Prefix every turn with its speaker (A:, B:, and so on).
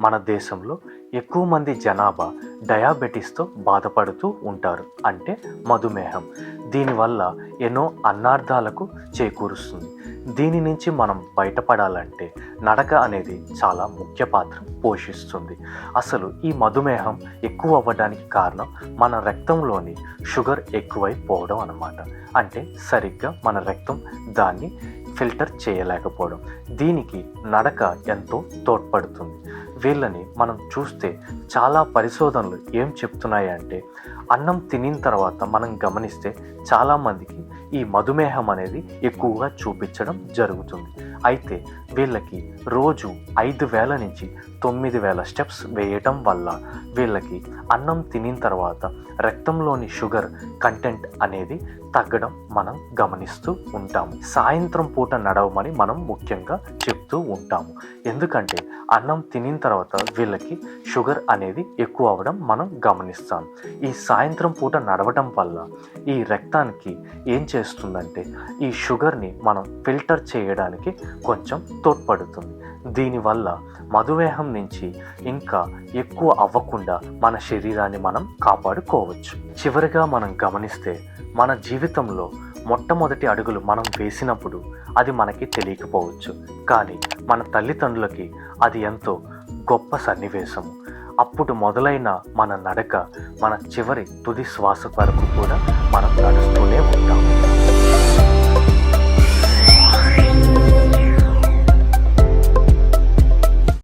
A: మన దేశంలో ఎక్కువ మంది జనాభా డయాబెటీస్తో బాధపడుతూ ఉంటారు. అంటే మధుమేహం. దీనివల్ల ఎన్నో అన్నార్థాలకు చేకూరుస్తుంది. దీని నుంచి మనం బయటపడాలంటే నడక అనేది చాలా ముఖ్య పాత్ర పోషిస్తుంది. అసలు ఈ మధుమేహం ఎక్కువ అవ్వడానికి కారణం మన రక్తంలోని షుగర్ ఎక్కువైపోవడం అన్నమాట. అంటే సరిగ్గా మన రక్తం దాన్ని ఫిల్టర్ చేయలేకపోవడం. దీనికి నడక ఎంతో తోడ్పడుతుంది. వీళ్ళని మనం చూస్తే చాలా పరిశోధనలు ఏం చెప్తున్నాయి అంటే అన్నం తినిన తర్వాత మనం గమనిస్తే చాలామందికి ఈ మధుమేహం అనేది ఎక్కువగా చూపించడం జరుగుతుంది. అయితే వీళ్ళకి రోజు ఐదు వేల నుంచి తొమ్మిది వేల స్టెప్స్ వేయటం వల్ల వీళ్ళకి అన్నం తినిన తర్వాత రక్తంలోని షుగర్ కంటెంట్ అనేది తగ్గడం మనం గమనిస్తూ ఉంటాము. సాయంత్రం పూట నడవమని మనం ముఖ్యంగా చెప్తూ ఉంటాము. ఎందుకంటే అన్నం తినిన తర్వాత వీళ్ళకి షుగర్ అనేది ఎక్కువ అవ్వడం మనం గమనిస్తాం. ఈ సాయంత్రం పూట నడవటం వల్ల ఈ రక్తానికి ఏం చేస్తుందంటే ఈ షుగర్ని మనం ఫిల్టర్ చేయడానికి కొంచెం తోడ్పడుతుంది. దీనివల్ల మధుమేహం నుంచి ఇంకా ఎక్కువ అవ్వకుండా మన శరీరాన్ని మనం కాపాడుకోవచ్చు. చివరిగా మనం గమనిస్తే మన జీవితంలో మొట్టమొదటి అడుగులు మనం వేసినప్పుడు అది మనకి తెలియకపోవచ్చు. కానీ మన తల్లిదండ్రులకి అది ఎంతో గొప్ప సన్నివేశం. అప్పుడు మొదలైన మన నడక మన చివరి తుది శ్వాస వరకు కూడా మనం నడుస్తూనే ఉంటాము